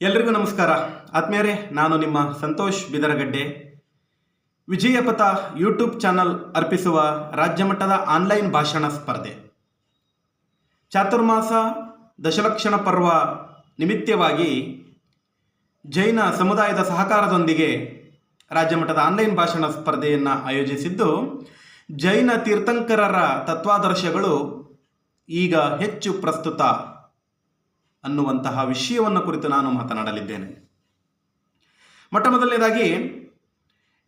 ಎಲ್ರಿಗೂ ನಮಸ್ಕಾರ. ಆತ್ಮೀಯರೇ, ನಾನು ನಿಮ್ಮ ಸಂತೋಷ್ ಬಿದರಗಡ್ಡೆ. ವಿಜಯಪಥ ಯೂಟ್ಯೂಬ್ ಚಾನಲ್ ಅರ್ಪಿಸುವ ರಾಜ್ಯಮಟ್ಟದ ಆನ್ಲೈನ್ ಭಾಷಣ ಸ್ಪರ್ಧೆ. ಚಾತುರ್ಮಾಸ ದಶಲಕ್ಷಣ ಪರ್ವ ನಿಮಿತ್ತವಾಗಿ ಜೈನ ಸಮುದಾಯದ ಸಹಕಾರದೊಂದಿಗೆ ರಾಜ್ಯಮಟ್ಟದ ಆನ್ಲೈನ್ ಭಾಷಣ ಸ್ಪರ್ಧೆಯನ್ನು ಆಯೋಜಿಸಿದ್ದು, ಜೈನ ತೀರ್ಥಂಕರರ ತತ್ವಾದರ್ಶಗಳು ಈಗ ಹೆಚ್ಚು ಪ್ರಸ್ತುತ. ಅನ್ನುವಂತಹ ವಿಷಯವನ್ನು ಕುರಿತು ನಾನು ಮಾತನಾಡಲಿದ್ದೇನೆ. ಮೊಟ್ಟ ಮೊದಲನೇದಾಗಿ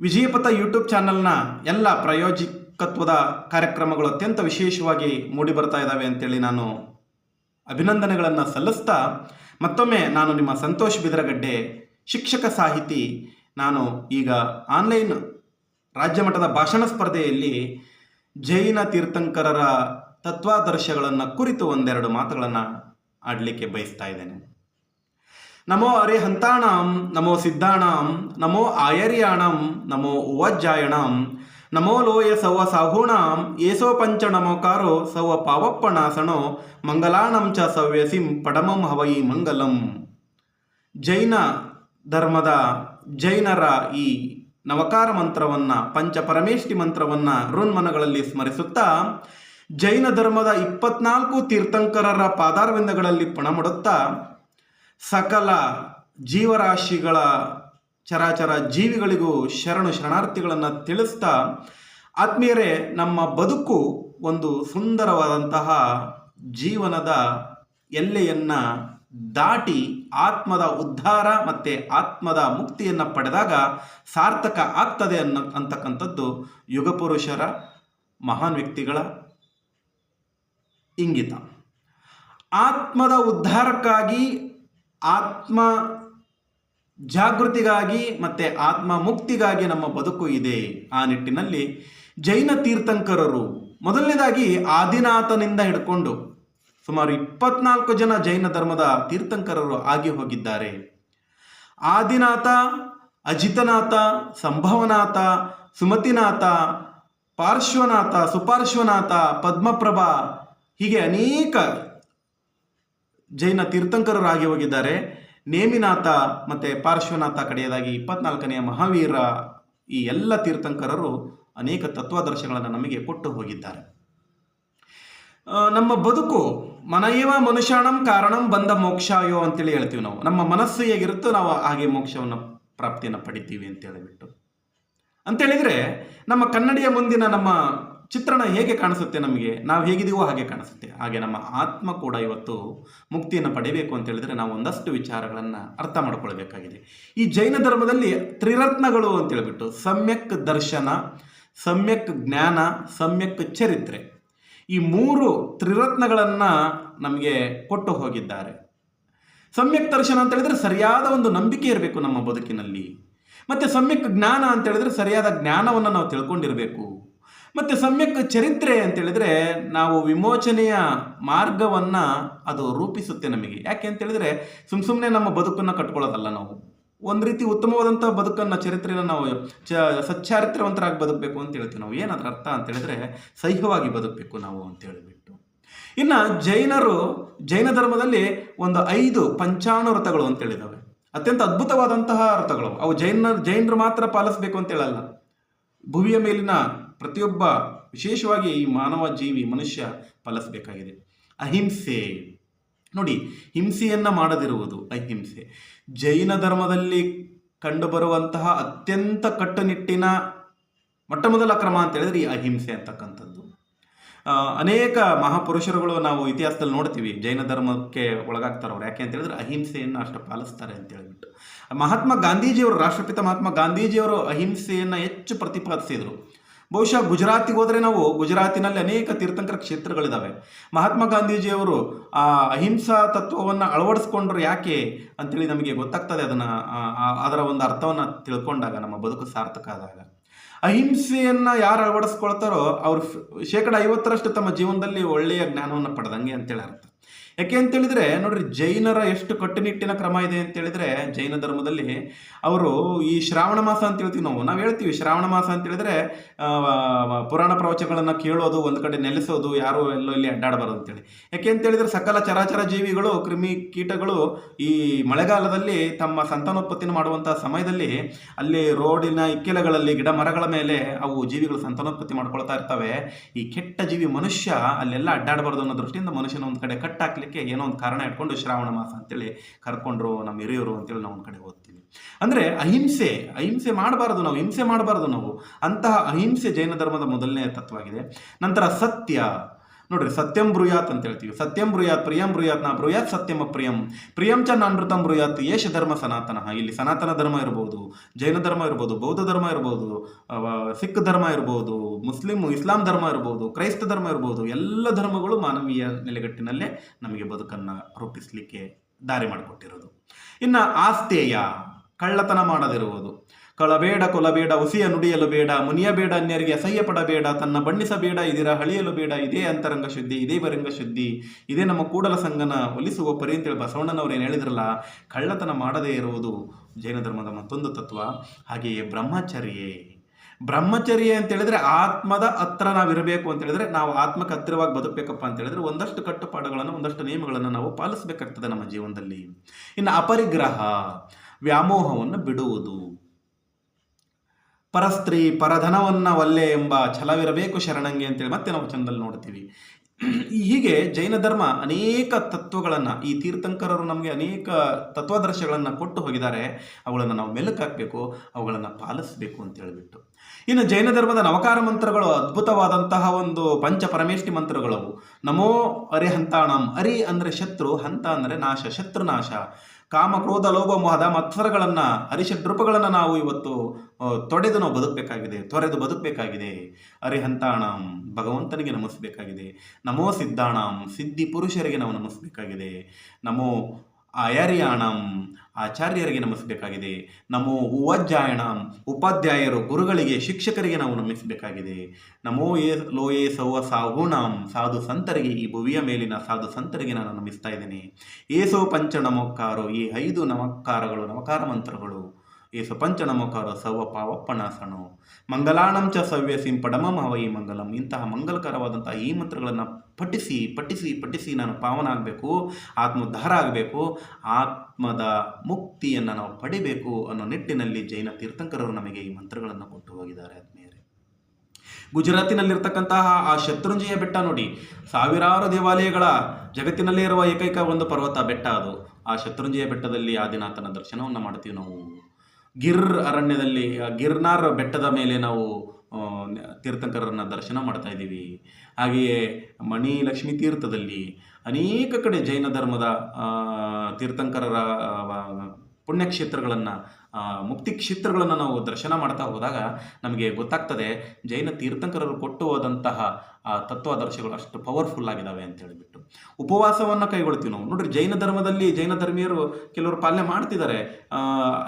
ವಿಜಯಪಥ ಯೂಟ್ಯೂಬ್ ಚಾನಲ್ನ ಎಲ್ಲ ಪ್ರಾಯೋಜಕತ್ವದ ಕಾರ್ಯಕ್ರಮಗಳು ಅತ್ಯಂತ ವಿಶೇಷವಾಗಿ ಮೂಡಿ ಬರ್ತಾ ಇದ್ದಾವೆ ಅಂತೇಳಿ ನಾನು ಅಭಿನಂದನೆಗಳನ್ನು ಸಲ್ಲಿಸ್ತಾ, ಮತ್ತೊಮ್ಮೆ ನಾನು ನಿಮ್ಮ ಸಂತೋಷ್ ಬಿದರಗಡ್ಡೆ ಶಿಕ್ಷಕ ಸಾಹಿತಿ, ನಾನು ಈಗ ಆನ್ಲೈನ್ ರಾಜ್ಯ ಮಟ್ಟದ ಭಾಷಣ ಸ್ಪರ್ಧೆಯಲ್ಲಿ ಜೈನ ತೀರ್ಥಂಕರರ ತತ್ವಾದರ್ಶಗಳನ್ನು ಕುರಿತು ಒಂದೆರಡು ಮಾತುಗಳನ್ನು ಆಡಲಿಕ್ಕೆ ಬಯಸ್ತಾ ಇದ್ದೇನೆ. ನಮೋ ಅರಿಹಂತಾಣಂ, ನಮೋ ಸಿದ್ಧಾಣಂ, ನಮೋ ಆಯರ್ಯಾಣಂ, ನಮೋ ಉವಜ್ಜಾಯಣಂ, ನಮೋ ಲೋಯ ಸವ ಸಾಹೂಣಾಂ, ಏಸೋ ಪಂಚ ನಮೋಕಾರೋ ಸವ ಪಾವಪ್ಪಣಾಸಣೋ ಮಂಗಲಾಣಂ ಚ ಸವ್ಯಸಿಂ ಪಡಮಂ ಹವೈ ಮಂಗಲಂ. ಜೈನ ಧರ್ಮದ ಜೈನರ ಈ ನವಕಾರ ಮಂತ್ರವನ್ನು, ಪಂಚ ಪರಮೇಷ್ಠಿ ಮಂತ್ರವನ್ನು ಋನ್ಮನಗಳಲ್ಲಿ ಸ್ಮರಿಸುತ್ತಾ ಜೈನ ಧರ್ಮದ ಇಪ್ಪತ್ನಾಲ್ಕು ತೀರ್ಥಂಕರರ ಪಾದಾರವಿಂದಗಳಲ್ಲಿ ಪಣಮಡುತ್ತಾ ಸಕಲ ಜೀವರಾಶಿಗಳ ಚರಾಚರ ಜೀವಿಗಳಿಗೂ ಶರಣು ಶರಣಾರ್ಥಿಗಳನ್ನು ತಿಳಿಸ್ತಾ, ಆತ್ಮೀಯರೇ, ನಮ್ಮ ಬದುಕು ಒಂದು ಸುಂದರವಾದಂತಹ ಜೀವನದ ಎಲ್ಲೆಯನ್ನು ದಾಟಿ ಆತ್ಮದ ಉದ್ಧಾರ ಮತ್ತು ಆತ್ಮದ ಮುಕ್ತಿಯನ್ನು ಪಡೆದಾಗ ಸಾರ್ಥಕ ಆಗ್ತದೆ ಅನ್ನೋ ಅಂತಕ್ಕಂಥದ್ದು ಯುಗಪುರುಷರ ಮಹಾನ್ ವ್ಯಕ್ತಿಗಳ ಇಂಗಿತ. ಆತ್ಮದ ಉದ್ಧಾರಕ್ಕಾಗಿ, ಆತ್ಮ ಜಾಗೃತಿಗಾಗಿ ಮತ್ತು ಆತ್ಮ ಮುಕ್ತಿಗಾಗಿ ನಮ್ಮ ಬದುಕು ಇದೆ. ಆ ನಿಟ್ಟಿನಲ್ಲಿ ಜೈನ ತೀರ್ಥಂಕರರು ಮೊದಲನೇದಾಗಿ ಆದಿನಾಥನಿಂದ ಹಿಡ್ಕೊಂಡು ಸುಮಾರು ಇಪ್ಪತ್ನಾಲ್ಕು ಜನ ಜೈನ ಧರ್ಮದ ತೀರ್ಥಂಕರರು ಆಗಿ ಹೋಗಿದ್ದಾರೆ. ಆದಿನಾಥ, ಅಜಿತನಾಥ, ಸಂಭವನಾಥ, ಸುಮತಿನಾಥ, ಪಾರ್ಶ್ವನಾಥ, ಸುಪಾರ್ಶ್ವನಾಥ, ಪದ್ಮಪ್ರಭಾ ಹೀಗೆ ಅನೇಕ ಜೈನ ತೀರ್ಥಂಕರರಾಗಿ ಹೋಗಿದ್ದಾರೆ. ನೇಮಿನಾಥ ಮತ್ತು ಪಾರ್ಶ್ವನಾಥ ಕಡೆಯದಾಗಿ ಇಪ್ಪತ್ನಾಲ್ಕನೆಯ ಮಹಾವೀರ ಈ ಎಲ್ಲ ತೀರ್ಥಂಕರರು ಅನೇಕ ತತ್ವಾದರ್ಶಗಳನ್ನು ನಮಗೆ ಕೊಟ್ಟು ಹೋಗಿದ್ದಾರೆ. ನಮ್ಮ ಬದುಕು ಮನೆಯವ ಮನುಷ್ಯಾಣಂ ಕಾರಣಂ ಬಂದ ಮೋಕ್ಷಾಯೋ ಅಂತೇಳಿ ಹೇಳ್ತೀವಿ ನಾವು. ನಮ್ಮ ಮನಸ್ಸು ಹೇಗಿರುತ್ತೋ ನಾವು ಹಾಗೆ ಮೋಕ್ಷವನ್ನು ಪ್ರಾಪ್ತಿಯನ್ನು ಪಡಿತೀವಿ ಅಂತ ಹೇಳಿಬಿಟ್ಟು. ಅಂತೇಳಿದರೆ ನಮ್ಮ ಕನ್ನಡಿಯ ಮುಂದಿನ ನಮ್ಮ ಚಿತ್ರಣ ಹೇಗೆ ಕಾಣಿಸುತ್ತೆ ನಮಗೆ? ನಾವು ಹೇಗಿದೀವೋ ಹಾಗೆ ಕಾಣಿಸುತ್ತೆ. ಹಾಗೆ ನಮ್ಮ ಆತ್ಮ ಕೂಡ ಇವತ್ತು ಮುಕ್ತಿಯನ್ನು ಪಡೆಯಬೇಕು ಅಂತ ಹೇಳಿದ್ರೆ ನಾವು ಒಂದಷ್ಟು ವಿಚಾರಗಳನ್ನು ಅರ್ಥ ಮಾಡ್ಕೊಳ್ಬೇಕಾಗಿದೆ. ಈ ಜೈನ ಧರ್ಮದಲ್ಲಿ ತ್ರಿರತ್ನಗಳು ಅಂತ ಹೇಳ್ಬಿಟ್ಟು ಸಮ್ಯಕ್ ದರ್ಶನ, ಸಮ್ಯಕ್ ಜ್ಞಾನ, ಸಮ್ಯಕ್ ಚರಿತ್ರೆ. ಈ ಮೂರು ತ್ರಿರತ್ನಗಳನ್ನು ನಮಗೆ ಕೊಟ್ಟು ಹೋಗಿದ್ದಾರೆ. ಸಮ್ಯಕ್ ದರ್ಶನ ಅಂತ ಹೇಳಿದ್ರೆ ಸರಿಯಾದ ಒಂದು ನಂಬಿಕೆ ಇರಬೇಕು ನಮ್ಮ ಬದುಕಿನಲ್ಲಿ. ಮತ್ತು ಸಮ್ಯಕ್ ಜ್ಞಾನ ಅಂತ ಹೇಳಿದ್ರೆ ಸರಿಯಾದ ಜ್ಞಾನವನ್ನು ನಾವು ತಿಳ್ಕೊಂಡಿರಬೇಕು. ಮತ್ತು ಸಮ್ಯಕ್ ಚರಿತ್ರೆ ಅಂತ ಹೇಳಿದ್ರೆ ನಾವು ವಿಮೋಚನೆಯ ಮಾರ್ಗವನ್ನು ಅದು ರೂಪಿಸುತ್ತೆ ನಮಗೆ. ಯಾಕೆ ಅಂತ ಹೇಳಿದ್ರೆ ಸುಮ್ಮ ಸುಮ್ಮನೆ ನಮ್ಮ ಬದುಕನ್ನು ಕಟ್ಕೊಳ್ಳೋದಲ್ಲ ನಾವು. ಒಂದು ರೀತಿ ಉತ್ತಮವಾದಂಥ ಬದುಕನ್ನು, ಚರಿತ್ರೆಯನ್ನು ನಾವು ಚ ಸಚ್ಚಾರಿತ್ರವಂತರಾಗಿ ಬದುಕಬೇಕು ಅಂತ ಹೇಳ್ತೀವಿ ನಾವು. ಏನಾದ್ರೂ ಅರ್ಥ ಅಂತ ಹೇಳಿದ್ರೆ ಸಹ್ಯವಾಗಿ ಬದುಕಬೇಕು ನಾವು ಅಂತ ಹೇಳಿಬಿಟ್ಟು. ಇನ್ನು ಜೈನರು, ಜೈನ ಧರ್ಮದಲ್ಲಿ ಒಂದು ಐದು ಪಂಚಾಣು ವ್ರತಗಳು ಅಂತ ಹೇಳಿದಾವೆ. ಅತ್ಯಂತ ಅದ್ಭುತವಾದಂತಹ ವ್ರತಗಳು ಅವು ಜೈನ, ಜೈನರು ಮಾತ್ರ ಪಾಲಿಸಬೇಕು ಅಂತ ಹೇಳಲ್ಲ. ಭುವಿಯ ಮೇಲಿನ ಪ್ರತಿಯೊಬ್ಬ ವಿಶೇಷವಾಗಿ ಈ ಮಾನವ ಜೀವಿ ಮನುಷ್ಯ ಪಾಲಿಸಬೇಕಾಗಿದೆ ಅಹಿಂಸೆ. ನೋಡಿ, ಹಿಂಸೆಯನ್ನು ಮಾಡದಿರುವುದು ಅಹಿಂಸೆ. ಜೈನ ಧರ್ಮದಲ್ಲಿ ಕಂಡುಬರುವಂತಹ ಅತ್ಯಂತ ಕಟ್ಟುನಿಟ್ಟಿನ ಮೊಟ್ಟ ಮೊದಲ ಕ್ರಮ ಅಂತ ಹೇಳಿದ್ರೆ ಈ ಅಹಿಂಸೆ ಅಂತಕ್ಕಂಥದ್ದು. ಅನೇಕ ಮಹಾಪುರುಷರುಗಳು ನಾವು ಇತಿಹಾಸದಲ್ಲಿ ನೋಡ್ತೀವಿ, ಜೈನ ಧರ್ಮಕ್ಕೆ ಒಳಗಾಗ್ತಾರೆ ಅವ್ರು. ಯಾಕೆ ಅಂತ ಹೇಳಿದ್ರೆ ಅಹಿಂಸೆಯನ್ನು ಅಷ್ಟು ಪಾಲಿಸ್ತಾರೆ ಅಂತ ಹೇಳ್ಬಿಟ್ಟು. ಮಹಾತ್ಮ ಗಾಂಧೀಜಿಯವರು, ರಾಷ್ಟ್ರಪಿತ ಮಹಾತ್ಮ ಗಾಂಧೀಜಿಯವರು ಅಹಿಂಸೆಯನ್ನು ಹೆಚ್ಚು ಪ್ರತಿಪಾದಿಸಿದರು. ಬಹುಶಃ ಗುಜರಾತಿಗೆ ಹೋದರೆ ನಾವು ಗುಜರಾತಿನಲ್ಲಿ ಅನೇಕ ತೀರ್ಥಂಕರ ಕ್ಷೇತ್ರಗಳಿದ್ದಾವೆ ಮಹಾತ್ಮ ಗಾಂಧೀಜಿಯವರು ಆ ಅಹಿಂಸಾ ತತ್ವವನ್ನು ಅಳವಡಿಸ್ಕೊಂಡ್ರು ಯಾಕೆ ಅಂತೇಳಿ ನಮಗೆ ಗೊತ್ತಾಗ್ತದೆ ಅದನ್ನು ಅದರ ಒಂದು ಅರ್ಥವನ್ನು ತಿಳ್ಕೊಂಡಾಗ, ನಮ್ಮ ಬದುಕು ಸಾರ್ಥಕ ಆದಾಗ. ಅಹಿಂಸೆಯನ್ನು ಯಾರು ಅಳವಡಿಸ್ಕೊಳ್ತಾರೋ ಅವರು ಶೇಕಡ ಐವತ್ತರಷ್ಟು ತಮ್ಮ ಜೀವನದಲ್ಲಿ ಒಳ್ಳೆಯ ಜ್ಞಾನವನ್ನು ಪಡೆದಂಗೆ ಅಂತೇಳಿ ಅರ್ಥ. ಯಾಕೆ ಅಂತೇಳಿದರೆ, ನೋಡ್ರಿ, ಜೈನರ ಎಷ್ಟು ಕಟ್ಟುನಿಟ್ಟಿನ ಕ್ರಮ ಇದೆ ಅಂತೇಳಿದರೆ, ಜೈನ ಧರ್ಮದಲ್ಲಿ ಅವರು ಈ ಶ್ರಾವಣ ಮಾಸ ಅಂತ ಹೇಳ್ತೀವಿ ನಾವು ನಾವು ಹೇಳ್ತೀವಿ ಶ್ರಾವಣ ಮಾಸ ಅಂತ ಹೇಳಿದ್ರೆ ಪುರಾಣ ಪ್ರವಚನಗಳನ್ನು ಕೇಳೋದು, ಒಂದು ಕಡೆ ನೆಲೆಸೋದು, ಯಾರು ಎಲ್ಲೋ ಇಲ್ಲಿ ಅಡ್ಡಾಡಬಾರದು ಅಂತೇಳಿ. ಯಾಕೆ ಅಂತೇಳಿದ್ರೆ, ಸಕಲ ಚರಾಚರ ಜೀವಿಗಳು, ಕ್ರಿಮಿ ಕೀಟಗಳು ಈ ಮಳೆಗಾಲದಲ್ಲಿ ತಮ್ಮ ಸಂತಾನೋತ್ಪತ್ತಿನ ಮಾಡುವಂತಹ ಸಮಯದಲ್ಲಿ ಅಲ್ಲಿ ರೋಡಿನ ಇಕ್ಕೆಲಗಳಲ್ಲಿ ಗಿಡ ಮರಗಳ ಮೇಲೆ ಅವು ಜೀವಿಗಳು ಸಂತಾನೋತ್ಪತ್ತಿ ಮಾಡ್ಕೊಳ್ತಾ ಇರ್ತವೆ. ಈ ಕೆಟ್ಟ ಜೀವಿ ಮನುಷ್ಯ ಅಲ್ಲೆಲ್ಲ ಅಡ್ಡಾಡಬಾರದು ಅನ್ನೋ ದೃಷ್ಟಿಯಿಂದ ಮನುಷ್ಯನ ಒಂದು ಕಡೆ ಕಟ್ಟಾಕ್ಲಿಕ್ಕೆ ಏನೋ ಒಂದು ಕಾರಣ ಇಟ್ಕೊಂಡು ಶ್ರಾವಣ ಮಾಸ ಅಂತೇಳಿ ಕರ್ಕೊಂಡ್ರು ನಮ್ಮ ಹಿರಿಯರು ಅಂತೇಳಿ ನಾವು ಒಂದು ಕಡೆ ಓದ್ತೀವಿ. ಅಂದರೆ ಅಹಿಂಸೆ ಅಹಿಂಸೆ ಮಾಡಬಾರದು ನಾವು, ಹಿಂಸೆ ಮಾಡಬಾರದು ನಾವು. ಅಂತಹ ಅಹಿಂಸೆ ಜೈನ ಧರ್ಮದ ಮೊದಲನೇ ತತ್ವವಾಗಿದೆ. ನಂತರ ಸತ್ಯ ನೋಡ್ರಿ, ಸತ್ಯಂ ಬ್ರೂಯಾತ್ ಅಂತ ಹೇಳ್ತೀವಿ. ಸತ್ಯಂ ಬ್ರೂಯಾತ್, ಪ್ರಿಯಂ ಬ್ರೂಯಾತ್, ನಾ ಬ್ರೂಯಾತ್, ಸತ್ಯಮ ಪ್ರಿಯಂ. ಪ್ರಿಯಂ ಚ ನಾನೃತಂ ಬ್ರೂಯಾತ್, ಯೇಷ ಧರ್ಮ ಸನಾತನ. ಇಲ್ಲಿ ಸನಾತನ ಧರ್ಮ ಇರ್ಬೋದು, ಜೈನ ಧರ್ಮ ಇರ್ಬೋದು, ಬೌದ್ಧ ಧರ್ಮ ಇರ್ಬೋದು ಸಿಖ್ ಧರ್ಮ ಇರ್ಬೋದು, ಮುಸ್ಲಿಂ, ಇಸ್ಲಾಂ ಧರ್ಮ ಇರ್ಬೋದು, ಕ್ರೈಸ್ತ ಧರ್ಮ ಇರ್ಬೋದು, ಎಲ್ಲ ಧರ್ಮಗಳು ಮಾನವೀಯ ನೆಲೆಗಟ್ಟಿನಲ್ಲೇ ನಮಗೆ ಬದುಕನ್ನು ರೂಪಿಸಲಿಕ್ಕೆ ದಾರಿ ಮಾಡಿಕೊಟ್ಟಿರೋದು. ಇನ್ನು ಆಸ್ತೇಯ ಕಳ್ಳತನ ಮಾಡದಿರುವುದು. ಕಳಬೇಡ, ಕೊಲಬೇಡ ಉಸಿಯ ನುಡಿಯಲು ಬೇಡ ಮುನಿಯಬೇಡ ಅನ್ಯರಿಗೆ ಅಸಹ್ಯ ಪಡಬೇಡ ತನ್ನ ಬಣ್ಣಿಸಬೇಡ ಇದಿರ ಹಳಿಯಲು ಬೇಡ, ಇದೇ ಅಂತರಂಗ ಶುದ್ಧಿ, ಇದೇ ಬರಂಗ ಶುದ್ಧಿ, ಇದೇ ನಮ್ಮ ಕೂಡಲ ಸಂಘನ ಒಲಿಸುವ ಪರಿ ಅಂತೇಳಿ ಬಸವಣ್ಣನವ್ರು ಏನು ಹೇಳಿದ್ರಲ್ಲ, ಕಳ್ಳತನ ಮಾಡದೇ ಇರುವುದು ಜೈನ ಧರ್ಮದ ಮತ್ತೊಂದು ತತ್ವ. ಹಾಗೆಯೇ ಬ್ರಹ್ಮಚರ್ಯೆ. ಬ್ರಹ್ಮಚರ್ಯ ಅಂತ ಹೇಳಿದ್ರೆ ಆತ್ಮದ ಹತ್ರ ನಾವಿರಬೇಕು ಅಂತ ಹೇಳಿದ್ರೆ ನಾವು ಆತ್ಮಕ್ಕೆ ಹತ್ತಿರವಾಗಿ ಬದುಕಬೇಕಪ್ಪ ಅಂತ ಹೇಳಿದ್ರೆ ಒಂದಷ್ಟು ಕಟ್ಟುಪಾಡುಗಳನ್ನು, ಒಂದಷ್ಟು ನಿಯಮಗಳನ್ನು ನಾವು ಪಾಲಿಸಬೇಕಾಗ್ತದೆ ನಮ್ಮ ಜೀವನದಲ್ಲಿ. ಇನ್ನು ಅಪರಿಗ್ರಹ. ವ್ಯಾಮೋಹವನ್ನು ಬಿಡುವುದು. ಪರಸ್ತ್ರೀ ಪರಧನವನ್ನ ಒಲ್ಲೆ ಎಂಬ ಛಲವಿರಬೇಕು ಶರಣಂಗೆ ಅಂತೇಳಿ ಮತ್ತೆ ನಾವು ಚಂದಲ್ಲಿ ನೋಡ್ತೀವಿ. ಹೀಗೆ ಜೈನ ಧರ್ಮ ಅನೇಕ ತತ್ವಗಳನ್ನು, ಈ ತೀರ್ಥಂಕರರು ನಮಗೆ ಅನೇಕ ತತ್ವಾದರ್ಶಗಳನ್ನು ಕೊಟ್ಟು ಹೋಗಿದ್ದಾರೆ. ಅವುಗಳನ್ನು ನಾವು ಮೆಲುಕಾಕಬೇಕು, ಅವುಗಳನ್ನು ಪಾಲಿಸಬೇಕು ಅಂತ ಹೇಳಿಬಿಟ್ಟು. ಇನ್ನು ಜೈನ ಧರ್ಮದ ನವಕಾರ ಮಂತ್ರಗಳು ಅದ್ಭುತವಾದಂತಹ ಒಂದು ಪಂಚ ಪರಮೇಷ್ಠಿ ಮಂತ್ರಗಳು ನಮೋ ಅರಿ ಹಂತಾಣಂ. ಅರಿ ಅಂದರೆ ಶತ್ರು, ಹಂತ ಅಂದರೆ ನಾಶ, ಶತ್ರು ನಾಶ. ಕಾಮ, ಕ್ರೋಧ, ಲೋಭ, ಮೋಹದ ಮತ್ಸರಗಳನ್ನು ಅರಿಷಡ್ರೂಪಗಳನ್ನು ನಾವು ಇವತ್ತು ತೊಡೆದು ನಾವು ಬದುಕಬೇಕಾಗಿದೆ, ತೊರೆದು ಬದುಕಬೇಕಾಗಿದೆ. ಅರಿಹಂತಾಣಂ ಭಗವಂತನಿಗೆ ನಮಿಸಬೇಕಾಗಿದೆ. ನಮೋ ಸಿದ್ಧಾಣಂ. ಸಿದ್ಧಿ ಪುರುಷರಿಗೆ ನಾವು ನಮಿಸಬೇಕಾಗಿದೆ. ನಮೋ ಅಯರ್ಯಾಣಂ ಆಚಾರ್ಯರಿಗೆ ನಮಿಸಬೇಕಾಗಿದೆ. ನಮೋ ಉವಾಧ್ಯಾಯಣ ಉಪಾಧ್ಯಾಯರು ಗುರುಗಳಿಗೆ ಶಿಕ್ಷಕರಿಗೆ ನಾವು ನಮಿಸಬೇಕಾಗಿದೆ. ನಮೋ ಏ ಲೋಯೇ ಸೌವ ಸಾಧು ಸಂತರಿಗೆ ಈ ಭುವಿಯ ಮೇಲಿನ ಸಾಧು ಸಂತರಿಗೆ ನಾನು ನಮಿಸ್ತಾ ಇದ್ದೇನೆ. ಏಸೋ ಪಂಚ ನಮಕ್ಕಾರೋ, ಈ ಐದು ನಮಕ್ಕಾರಗಳು ನಮಕಾರ ಮಂತ್ರಗಳು. ಏಸು ಪಂಚ ನಮೋಕಾರ ಸೌವ ಪಾವಪ್ಪನಾಸಣು ಮಂಗಲಾಣಂ ಚ ಸವ್ಯ ಸಿಂ ಪಡಮಂ ಈ ಮಂಗಲಂ. ಇಂತಹ ಮಂಗಲಕರವಾದಂತಹ ಈ ಮಂತ್ರಗಳನ್ನು ಪಠಿಸಿ ಪಠಿಸಿ ಪಠಿಸಿ ನಾನು ಪಾವನ ಆಗಬೇಕು ಆತ್ಮೋದ್ಧಾರ ಆಗಬೇಕು, ಆತ್ಮದ ಮುಕ್ತಿಯನ್ನು ನಾವು ಪಡಿಬೇಕು ಅನ್ನೋ ನಿಟ್ಟಿನಲ್ಲಿ ಜೈನ ತೀರ್ಥಂಕರರು ನಮಗೆ ಈ ಮಂತ್ರಗಳನ್ನು ಕೊಟ್ಟು ಹೋಗಿದ್ದಾರೆ ಆತ್ಮೀಯರೇ. ಗುಜರಾತಿನಲ್ಲಿರ್ತಕ್ಕಂತಹ ಆ ಶತ್ರುಂಜಯ ಬೆಟ್ಟ ನೋಡಿ, ಸಾವಿರಾರು ದೇವಾಲಯಗಳ ಜಗತ್ತಿನಲ್ಲೇ ಇರುವ ಏಕೈಕ ಒಂದು ಪರ್ವತ ಬೆಟ್ಟ ಅದು. ಆ ಶತ್ರುಂಜಯ ಬೆಟ್ಟದಲ್ಲಿ ಆದಿನಾಥನ ದರ್ಶನವನ್ನು ಮಾಡ್ತೀವಿ ನಾವು. ಗಿರ್ ಅರಣ್ಯದಲ್ಲಿ ಗಿರ್ನಾರ್ ಬೆಟ್ಟದ ಮೇಲೆ ನಾವು ತೀರ್ಥಂಕರರನ್ನ ದರ್ಶನ ಮಾಡ್ತಾ ಇದ್ದೀವಿ. ಹಾಗೆಯೇ ಮಣಿ ಲಕ್ಷ್ಮೀ ತೀರ್ಥದಲ್ಲಿ ಅನೇಕ ಕಡೆ ಜೈನ ಧರ್ಮದ ತೀರ್ಥಂಕರರ ಪುಣ್ಯಕ್ಷೇತ್ರಗಳನ್ನು ಮುಕ್ತಿ ಕ್ಷೇತ್ರಗಳನ್ನು ನಾವು ದರ್ಶನ ಮಾಡ್ತಾ ಹೋದಾಗ ನಮಗೆ ಗೊತ್ತಾಗ್ತದೆ ಜೈನ ತೀರ್ಥಂಕರರು ಕೊಟ್ಟು ಹೋದಂತಹ ತತ್ವಾದರ್ಶಗಳು ಅಷ್ಟು ಪವರ್ಫುಲ್ ಆಗಿದ್ದಾವೆ ಅಂತ ಹೇಳಿಬಿಟ್ಟು. ಉಪವಾಸವನ್ನು ಕೈಗೊಳ್ತೀವಿ ನಾವು. ನೋಡ್ರಿ ಜೈನ ಧರ್ಮದಲ್ಲಿ ಜೈನ ಧರ್ಮೀಯರು ಕೆಲವರು ಪಾಲನೆ ಮಾಡ್ತಿದ್ದಾರೆ ಆ,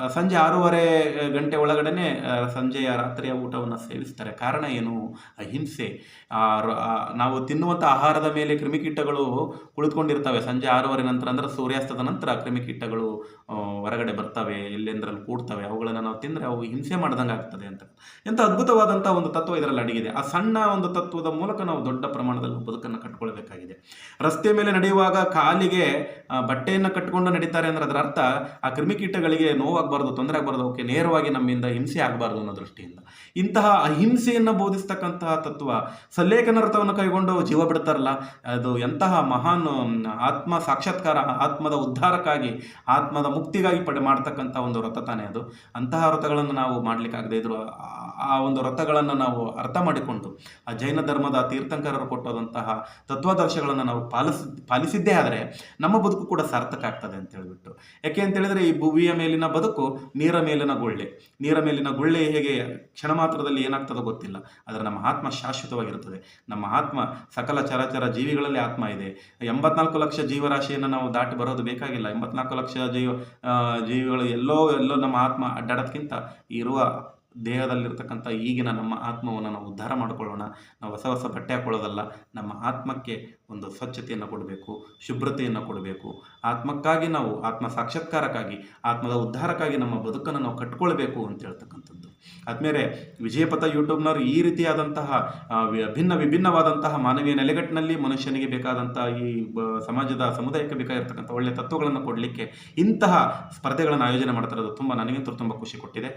ಸಂಜೆ ಆರೂವರೆ ಗಂಟೆ ಒಳಗಡೆನೆ ಆ, ಸಂಜೆಯ ರಾತ್ರಿಯ ಊಟವನ್ನು ಸೇವಿಸ್ತಾರೆ. ಕಾರಣ ಏನು? ಅಹಿಂಸೆ. ಆ, ನಾವು ತಿನ್ನುವಂಥ ಆಹಾರದ ಮೇಲೆ ಕ್ರಿಮಿಕೀಟಗಳು ಕುಳಿತುಕೊಂಡಿರ್ತವೆ. ಸಂಜೆ ಆರೂವರೆ ನಂತರ ಅಂದ್ರೆ ಸೂರ್ಯಾಸ್ತದ ನಂತರ ಕ್ರಿಮಿಕೀಟಗಳು ಆ, ಹೊರಗಡೆ ಬರ್ತವೆ ಎಲ್ಲೆಂದ್ರಲ್ಲಿ ಕೂಡ್ತವೆ. ಅವುಗಳನ್ನು ನಾವು ತಿಂದರೆ ಅವು ಹಿಂಸೆ ಮಾಡ್ದಂಗೆ ಆಗ್ತದೆ ಅಂತ. ಎಂಥ ಅದ್ಭುತವಾದಂಥ ಒಂದು ತತ್ವ ಇದರಲ್ಲಿ ಅಡಗಿದೆ. ಆ ಸಣ್ಣ ಒಂದು ತತ್ವದ ಮೂಲಕ ನಾವು ದೊಡ್ಡ ಪ್ರಮಾಣದಲ್ಲಿ ಬದುಕನ್ನು ಕಟ್ಕೊಳ್ಬೇಕಾಗಿದೆ. ರಸ್ತೆ ಮೇಲೆ ನಡೆಯುವಾಗ ಕಾಲಿಗೆ ಬಟ್ಟೆಯನ್ನು ಕಟ್ಟಿಕೊಂಡು ನಡೀತಾರೆ ಅಂದ್ರೆ ಅದರ ಅರ್ಥ ಆ ಕ್ರಿಮಿಕೀಟಗಳಿಗೆ ನೋವಾಗಬಾರ್ದು, ತೊಂದರೆ ಆಗಬಾರ್ದು, ಅವಕ್ಕೆ ನೇರವಾಗಿ ನಮ್ಮಿಂದ ಹಿಂಸೆ ಆಗಬಾರ್ದು ಅನ್ನೋ ದೃಷ್ಟಿಯಿಂದ. ಇಂತಹ ಅಹಿಂಸೆಯನ್ನು ಬೋಧಿಸ್ತಕ್ಕಂತಹ ತತ್ವ ಸಲ್ಲೇಖನ ರಥವನ್ನು ಕೈಗೊಂಡು ಜೀವ ಬಿಡ್ತಾರಲ್ಲ, ಅದು ಎಂತಹ ಮಹಾನ್ ಆತ್ಮ ಸಾಕ್ಷಾತ್ಕಾರ, ಆತ್ಮದ ಉದ್ಧಾರಕ್ಕಾಗಿ, ಆತ್ಮದ ಮುಕ್ತಿಗಾಗಿ ಪಡೆ ಮಾಡ್ತಕ್ಕಂಥ ಒಂದು ವ್ರತ ತಾನೇ ಅದು. ಅಂತಹ ವ್ರತಗಳನ್ನು ನಾವು ಮಾಡಲಿಕ್ಕಾಗದೇ ಇದ್ರು ಆ- ಒಂದು ವ್ರತಗಳನ್ನು ನಾವು ಅರ್ಥ ಮಾಡಿಕೊಂಡು, ಆ ಜೈನ ಧರ್ಮದ ತೀರ್ಥಂಕರರು ಕೊಟ್ಟೋದಂತಹ ತತ್ವಾದರ್ಶಗಳನ್ನು ನಾವು ಪಾಲಿಸ್, ಪಾಲಿಸಿದ್ದೇ ಆದರೆ ನಮ್ಮ ಬದುಕು ಕೂಡ ಸಾರ್ಥಕ ಆಗ್ತದೆ ಅಂತ ಹೇಳಿಬಿಟ್ಟು. ಯಾಕೆ ಅಂತ ಹೇಳಿದ್ರೆ ಈ ಭುವಿಯ ಮೇಲಿನ ಬದುಕು ನೀರ ಮೇಲಿನ ಗುಳ್ಳೆ. ನೀರ ಮೇಲಿನ ಗುಳ್ಳೆ ಹೇಗೆ ಕ್ಷಣ ಮಾತ್ರದಲ್ಲಿ ಏನಾಗ್ತದೋ ಗೊತ್ತಿಲ್ಲ. ಆದರೆ ನಮ್ಮ ಆತ್ಮ ಶಾಶ್ವತವಾಗಿರುತ್ತದೆ. ನಮ್ಮ ಆತ್ಮ ಸಕಲ ಚರಾಚರ ಜೀವಿಗಳಲ್ಲಿ ಆತ್ಮ ಇದೆ. ಎಂಬತ್ನಾಲ್ಕು ಲಕ್ಷ ಜೀವರಾಶಿಯನ್ನು ನಾವು ದಾಟಿ ಬರೋದು ಬೇಕಾಗಿಲ್ಲ. ಎಂಬತ್ನಾಲ್ಕು ಲಕ್ಷ ಜೀವ ಜೀವಿಗಳು ಎಲ್ಲೋ ಎಲ್ಲೋ ನಮ್ಮ ಆತ್ಮ ಅಡ್ಡಾಡೋದಕ್ಕಿಂತ ಇರುವ ದೇಹದಲ್ಲಿರ್ತಕ್ಕಂಥ ಈಗಿನ ನಮ್ಮ ಆತ್ಮವನ್ನು ನಾವು ಉದ್ಧಾರ ಮಾಡಿಕೊಳ್ಳೋಣ. ನಾವು ಹೊಸ ಹೊಸ ಬಟ್ಟೆ ಹಾಕೊಳ್ಳೋದಲ್ಲ ನಮ್ಮ ಆತ್ಮಕ್ಕೆ ಒಂದು ಸ್ವಚ್ಛತೆಯನ್ನು ಕೊಡಬೇಕು, ಶುಭ್ರತೆಯನ್ನು ಕೊಡಬೇಕು. ಆತ್ಮಕ್ಕಾಗಿ ನಾವು ಆತ್ಮ ಸಾಕ್ಷಾತ್ಕಾರಕ್ಕಾಗಿ, ಆತ್ಮದ ಉದ್ಧಾರಕ್ಕಾಗಿ ನಮ್ಮ ಬದುಕನ್ನು ನಾವು ಕಟ್ಕೊಳ್ಬೇಕು ಅಂತ ಹೇಳ್ತಕ್ಕಂಥದ್ದು. ಆದ್ಮೇಲೆ ವಿಜಯಪಥ ಯೂಟ್ಯೂಬ್ನವರು ಈ ರೀತಿಯಾದಂತಹ ಭಿನ್ನ ವಿಭಿನ್ನವಾದಂತಹ ಮಾನವೀಯ ನೆಲೆಗಟ್ಟಿನಲ್ಲಿ ಮನುಷ್ಯನಿಗೆ ಬೇಕಾದಂತಹ ಈ ಸಮಾಜದ ಸಮುದಾಯಕ್ಕೆ ಬೇಕಾಗಿರ್ತಕ್ಕಂಥ ಒಳ್ಳೆಯ ತತ್ವಗಳನ್ನು ಕೊಡಲಿಕ್ಕೆ ಇಂತಹ ಸ್ಪರ್ಧೆಗಳನ್ನು ಆಯೋಜನೆ ಮಾಡ್ತಾ ಇರೋದು ತುಂಬ ನನಗಂತೂ ತುಂಬ ಖುಷಿ ಕೊಟ್ಟಿದೆ.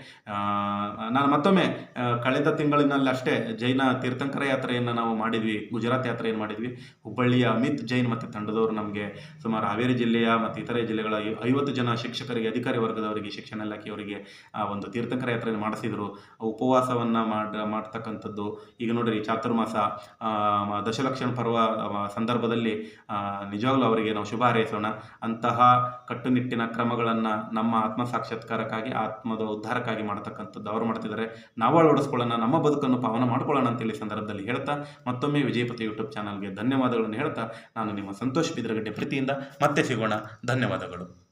ನಾನು ಮತ್ತೊಮ್ಮೆ ಕಳೆದ ತಿಂಗಳಿನಲ್ಲಿ ಅಷ್ಟೇ ಜೈನ ತೀರ್ಥಂಕರ ಯಾತ್ರೆಯನ್ನು ನಾವು ಮಾಡಿದ್ವಿ. ಗುಜರಾತ್ ಯಾತ್ರೆಯನ್ನು ಮಾಡಿದ್ವಿ. ಹುಬ್ಬಳ್ಳಿಯ ಅಮಿತ್, ಜೈನ್ ಮತ್ತು ತಂಡದವರು ನಮಗೆ ಸುಮಾರು ಹಾವೇರಿ ಜಿಲ್ಲೆಯ ಮತ್ತು ಇತರೆ ಜಿಲ್ಲೆಗಳ ಐವತ್ತು ಜನ ಶಿಕ್ಷಕರಿಗೆ, ಅಧಿಕಾರಿ ವರ್ಗದವರಿಗೆ, ಶಿಕ್ಷಣ ಇಲಾಖೆಯವರಿಗೆ ಒಂದು ತೀರ್ಥಂಕರ ಯಾತ್ರೆಯನ್ನು ಮಾಡಿಸಿದರು. ಉಪವಾಸವನ್ನು ಮಾಡ, ಮಾಡ್ತಕ್ಕಂಥದ್ದು. ಈಗ ನೋಡ್ರಿ ಚಾತುರ್ಮಾಸ ದಶಲಕ್ಷಣ ಪರ್ವ ಸಂದರ್ಭದಲ್ಲಿ ನಿಜವಾಗ್ಲೂ ಅವರಿಗೆ ನಾವು ಶುಭ ಹಾರೈಸೋಣ. ಅಂತಹ ಕಟ್ಟುನಿಟ್ಟಿನ ಕ್ರಮಗಳನ್ನು ನಮ್ಮ ಆತ್ಮ ಸಾಕ್ಷಾತ್ಕಾರಕ್ಕಾಗಿ ಆತ್ಮದ ಉದ್ಧಾರಕ್ಕಾಗಿ ಮಾಡ್ತಕ್ಕಂಥದ್ದು ಅವರು ಮಾಡ್ತಿದ್ದಾರೆ. ನಾವು ಅಳವಡಿಸ್ಕೊಳ್ಳೋಣ, ನಮ್ಮ ಬದುಕನ್ನು ಪಾವನ ಮಾಡ್ಕೊಳ್ಳೋಣ ಅಂತೇಳಿ ಸಂದರ್ಭದಲ್ಲಿ ಹೇಳ್ತಾ ಮತ್ತೊಮ್ಮೆ ವಿಜಯಪತಿ ಯೂಟ್ಯೂಬ್ ಚಾನಲ್ಗೆ ಧನ್ಯವಾದಗಳನ್ನು ಹೇಳ್ತಾ ನಾನು ನಿಮ್ಮ ಸಂತೋಷ್ ಬಿದ್ರಗಡ್ಡೆ ಪ್ರೀತಿಯಿಂದ ಮತ್ತೆ ಸಿಗೋಣ. ಧನ್ಯವಾದಗಳು.